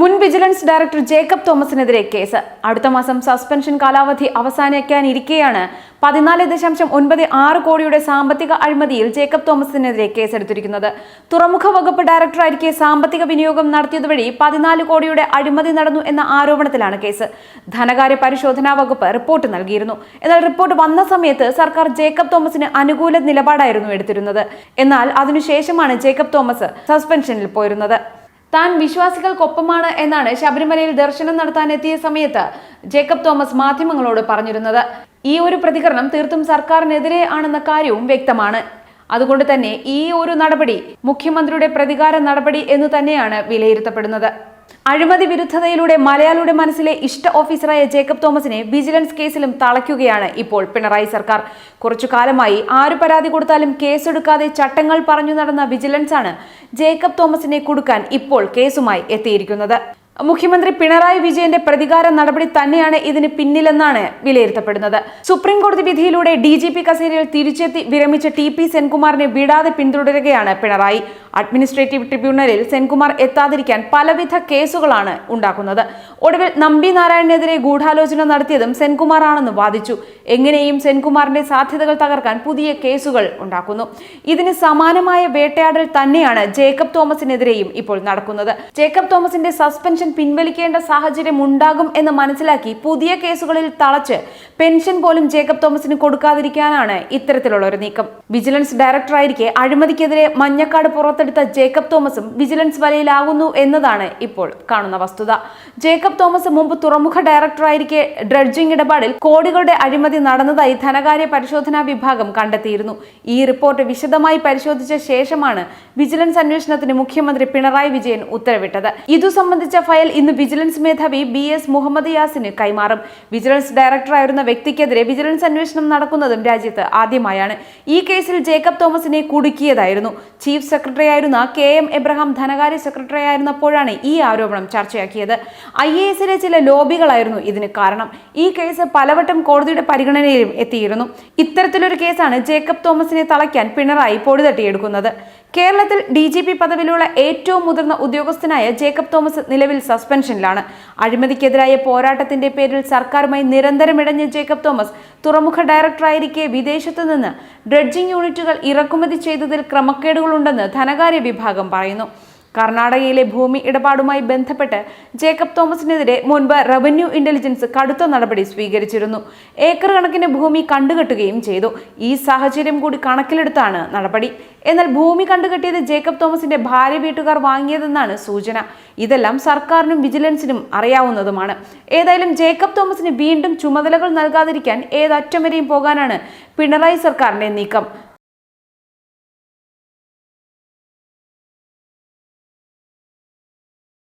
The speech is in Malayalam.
മുൻ വിജിലൻസ് ഡയറക്ടർ ജേക്കബ് തോമസിനെതിരെ കേസ്. അടുത്ത മാസം സസ്പെൻഷൻ കാലാവധി അവസാനിക്കാനിരിക്കെയാണ് പതിനാല് ദശാംശം ഒൻപത് ആറ് കോടിയുടെ സാമ്പത്തിക അഴിമതിയിൽ ജേക്കബ് തോമസിനെതിരെ കേസെടുത്തിരിക്കുന്നത്. തുറമുഖ വകുപ്പ് ഡയറക്ടറായിരിക്കെ സാമ്പത്തിക വിനിയോഗം നടത്തിയത് വഴി പതിനാല് കോടിയുടെ അഴിമതി നടന്നു എന്ന ആരോപണത്തിലാണ് കേസ്. ധനകാര്യ പരിശോധനാ വകുപ്പ് റിപ്പോർട്ട് നൽകിയിരുന്നു. എന്നാൽ റിപ്പോർട്ട് വന്ന സമയത്ത് സർക്കാർ ജേക്കബ് തോമസിന് അനുകൂല നിലപാടായിരുന്നു എടുത്തിരുന്നത്. എന്നാൽ അതിനുശേഷമാണ് ജേക്കബ് തോമസ് സസ്പെൻഷനിൽ പോയിരുന്നത്. താൻ വിശ്വാസികൾക്കൊപ്പമാണ് എന്നാണ് ശബരിമലയിൽ ദർശനം നടത്താൻ എത്തിയ സമയത്ത് ജേക്കബ് തോമസ് മാധ്യമങ്ങളോട് പറഞ്ഞിരുന്നത്. ഈ ഒരു പ്രതികരണം തീർത്തും സർക്കാരിനെതിരെ ആണെന്ന കാര്യവും വ്യക്തമാണ്. അതുകൊണ്ട് തന്നെ ഈ ഒരു നടപടി മുഖ്യമന്ത്രിയുടെ പ്രതികാര നടപടി എന്ന് തന്നെയാണ് വിലയിരുത്തപ്പെടുന്നത്. അഴിമതി വിരുദ്ധതയിലൂടെ മലയാളിയുടെ മനസ്സിലെ ഇഷ്ട ഓഫീസറായ ജേക്കബ് തോമസിനെ വിജിലൻസ് കേസിലും തളയ്ക്കുകയാണ് ഇപ്പോൾ പിണറായി സർക്കാർ. കുറച്ചു കാലമായി ആര് പരാതി കൊടുത്താലും കേസെടുക്കാതെ ചട്ടങ്ങൾ പറഞ്ഞു നടന്ന വിജിലൻസ് ആണ് ജേക്കബ് തോമസിനെ കൊടുക്കാൻ ഇപ്പോൾ കേസുമായി എത്തിയിരിക്കുന്നത്. മുഖ്യമന്ത്രി പിണറായി വിജയന്റെ പ്രതികാര നടപടി തന്നെയാണ് ഇതിന് പിന്നിലെന്നാണ് വിലയിരുത്തപ്പെടുന്നത്. സുപ്രീം കോടതി വിധിയിലൂടെ ഡി ജി പി കസേരയിൽ തിരിച്ചെത്തി വിരമിച്ച ടി പി സെൻകുമാറിനെ വിടാതെ പിന്തുടരുകയാണ് പിണറായി. അഡ്മിനിസ്ട്രേറ്റീവ് ട്രിബ്യൂണലിൽ സെൻകുമാർ എത്താതിരിക്കാൻ പലവിധ കേസുകളാണ് ഉണ്ടാക്കുന്നത്. ഒടുവിൽ നമ്പി നാരായണനെതിരെ ഗൂഢാലോചന നടത്തിയതും സെൻകുമാർ ആണെന്ന് വാദിച്ചു. എങ്ങനെയും സെൻകുമാറിന്റെ സാധ്യതകൾ തകർക്കാൻ പുതിയ കേസുകൾ ഉണ്ടാക്കുന്നു. ഇതിന് സമാനമായ വേട്ടയാടൽ തന്നെയാണ് ജേക്കബ് തോമസിനെതിരെയും ഇപ്പോൾ നടക്കുന്നത്. ജേക്കബ് തോമസിന്റെ സസ്പെൻഷൻ പിൻവലിക്കേണ്ട സാഹചര്യം ഉണ്ടാകും എന്ന് മനസ്സിലാക്കി പുതിയ കേസുകളിൽ തളച്ച് പെൻഷൻ പോലും ജേക്കബ് തോമസിന് കൊടുക്കാതിരിക്കാനാണ് ഇത്തരത്തിലുള്ള ഒരു നീക്കം. വിജിലൻസ് ഡയറക്ടറായിരിക്കെ അഴിമതിക്കെതിരെ മഞ്ഞക്കാട് പുറത്തെടുത്ത ജേക്കബ് തോമസും വിജിലൻസ് വലയിലാകുന്നു എന്നതാണ് ഇപ്പോൾ കാണുന്ന വസ്തുത. ജേക്കബ് തോമസ് മുമ്പ് തുറമുഖ ഡയറക്ടറായിരിക്കെ ഡ്രഡ്ജിംഗ് ഇടപാടിൽ കോടികളുടെ അഴിമതി നടന്നതായി ധനകാര്യ പരിശോധനാ വിഭാഗം കണ്ടെത്തിയിരുന്നു. ഈ റിപ്പോർട്ട് വിശദമായി പരിശോധിച്ച ശേഷമാണ് വിജിലൻസ് അന്വേഷണത്തിന് മുഖ്യമന്ത്രി പിണറായി വിജയൻ ഉത്തരവിട്ടത്. ഇതു സംബന്ധിച്ച ഫയൽ ഇന്ന് വിജിലൻസ് മേധാവി ബി എസ് മുഹമ്മദ് യാസിന് കൈമാറും. വിജിലൻസ് ഡയറക്ടറായിരുന്ന വ്യക്തിക്കെതിരെ വിജിലൻസ് അന്വേഷണം നടക്കുന്നതും രാജ്യത്ത് ആദ്യമായാണ്. ഈ കേസിൽ ജേക്കബ് തോമസിനെ കുടുക്കിയതായിരുന്നു. ചീഫ് സെക്രട്ടറി ആയിരുന്ന കെ എം എബ്രഹാം ധനകാര്യ സെക്രട്ടറി ആയിരുന്നപ്പോഴാണ് ഈ ആരോപണം ചർച്ചയാക്കിയത്. ഐ എ എസിലെ ചില ലോബികളായിരുന്നു ഇതിന് കാരണം. ഈ കേസ് പലവട്ടം കോടതിയുടെ പരിഗണനയിലും എത്തിയിരുന്നു. ഇത്തരത്തിലൊരു കേസാണ് ജേക്കബ് തോമസിനെ തളയ്ക്കാൻ പിണറായി പൊടിതട്ടിയെടുക്കുന്നത്. കേരളത്തിൽ ഡി ജി പി പദവിയിലുള്ള ഏറ്റവും മുതിർന്ന ഉദ്യോഗസ്ഥനായ ജേക്കബ് തോമസ് നിലവിൽ സസ്പെൻഷനിലാണ്. അഴിമതിക്കെതിരായ പോരാട്ടത്തിന്റെ പേരിൽ സർക്കാരുമായി നിരന്തരം ഇടഞ്ഞ ജേക്കബ് തോമസ് തുറമുഖ ഡയറക്ടറായിരിക്കെ വിദേശത്തു നിന്ന് ഡ്രഡ്ജിംഗ് യൂണിറ്റുകൾ ഇറക്കുമതി ചെയ്തതിൽ ക്രമക്കേടുകളുണ്ടെന്ന് ധനകാര്യ വിഭാഗം പറയുന്നു. കർണാടകയിലെ ഭൂമി ഇടപാടുമായി ബന്ധപ്പെട്ട് ജേക്കബ് തോമസിനെതിരെ മുൻപ് റവന്യൂ ഇന്റലിജൻസ് കടുത്ത നടപടി സ്വീകരിച്ചിരുന്നു. ഏക്കർ കണക്കിന് ഭൂമി കണ്ടുകെട്ടുകയും ചെയ്തു. ഈ സാഹചര്യം കൂടി കണക്കിലെടുത്താണ് നടപടി. എന്നാൽ ഭൂമി കണ്ടുകെട്ടിയത് ജേക്കബ് തോമസിന്റെ ഭാര്യ വീട്ടുകാർ വാങ്ങിയതെന്നാണ് സൂചന. ഇതെല്ലാം സർക്കാരിനും വിജിലൻസിനും അറിയാവുന്നതുമാണ്. ഏതായാലും ജേക്കബ് തോമസിന് വീണ്ടും ചുമതലകൾ നൽകാതിരിക്കാൻ ഏതറ്റം വരെയും പോകാനാണ് പിണറായി സർക്കാരിന്റെ നീക്കം.